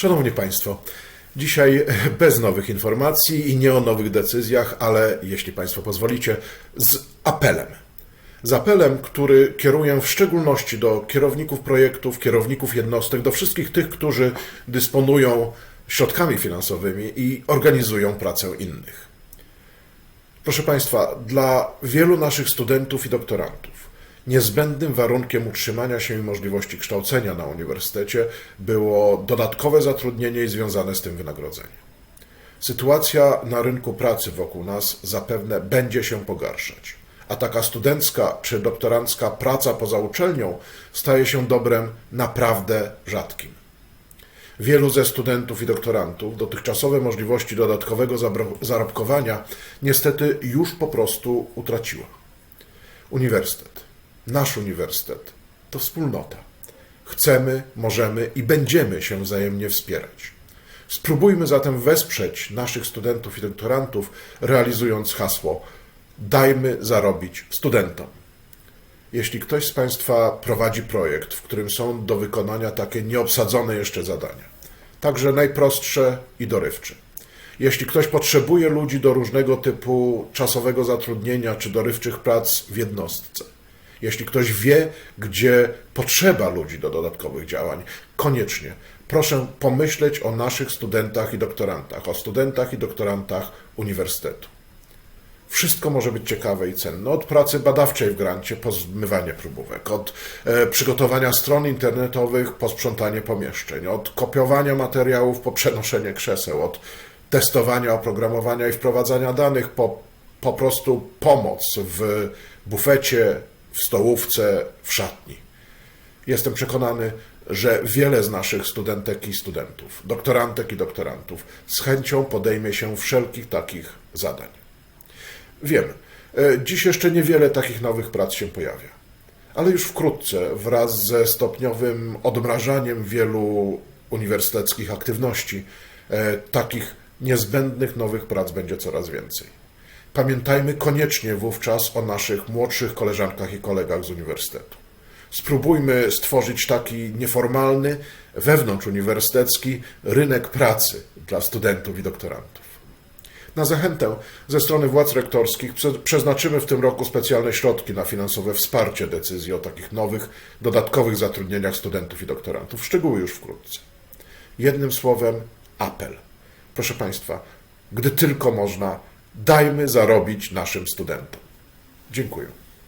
Szanowni Państwo, dzisiaj bez nowych informacji i nie o nowych decyzjach, ale jeśli Państwo pozwolicie, z apelem. Z apelem, który kieruję w szczególności do kierowników projektów, kierowników jednostek, do wszystkich tych, którzy dysponują środkami finansowymi i organizują pracę innych. Proszę Państwa, dla wielu naszych studentów i doktorantów niezbędnym warunkiem utrzymania się i możliwości kształcenia na uniwersytecie było dodatkowe zatrudnienie i związane z tym wynagrodzenie. Sytuacja na rynku pracy wokół nas zapewne będzie się pogarszać, a taka studencka czy doktorancka praca poza uczelnią staje się dobrem naprawdę rzadkim. Wielu ze studentów i doktorantów dotychczasowe możliwości dodatkowego zarobkowania niestety już po prostu utraciła. Uniwersytet, nasz uniwersytet, to wspólnota. Chcemy, możemy i będziemy się wzajemnie wspierać. Spróbujmy zatem wesprzeć naszych studentów i doktorantów, realizując hasło Dajmy zarobić studentom. Jeśli ktoś z Państwa prowadzi projekt, w którym są do wykonania takie nieobsadzone jeszcze zadania, także najprostsze i dorywcze, jeśli ktoś potrzebuje ludzi do różnego typu czasowego zatrudnienia czy dorywczych prac w jednostce, jeśli ktoś wie, gdzie potrzeba ludzi do dodatkowych działań, koniecznie proszę pomyśleć o naszych studentach i doktorantach, o studentach i doktorantach uniwersytetu. Wszystko może być ciekawe i cenne. Od pracy badawczej w grancie po zmywanie próbówek, od e, przygotowania stron internetowych po sprzątanie pomieszczeń, od kopiowania materiałów po przenoszenie krzeseł, od testowania oprogramowania i wprowadzania danych po po prostu pomoc w bufecie, w stołówce, w szatni. Jestem przekonany, że wiele z naszych studentek i studentów, doktorantek i doktorantów z chęcią podejmie się wszelkich takich zadań. Wiem, e, dziś jeszcze niewiele takich nowych prac się pojawia, ale już wkrótce, wraz ze stopniowym odmrażaniem wielu uniwersyteckich aktywności, e, takich niezbędnych nowych prac będzie coraz więcej. Pamiętajmy koniecznie wówczas o naszych młodszych koleżankach i kolegach z uniwersytetu. Spróbujmy stworzyć taki nieformalny, wewnątrzuniwersytecki rynek pracy dla studentów i doktorantów. Na zachętę ze strony władz rektorskich prze- przeznaczymy w tym roku specjalne środki na finansowe wsparcie decyzji o takich nowych, dodatkowych zatrudnieniach studentów i doktorantów. Szczegóły już wkrótce. Jednym słowem, apel. Proszę Państwa, gdy tylko można, dajmy zarobić naszym studentom. Dziękuję.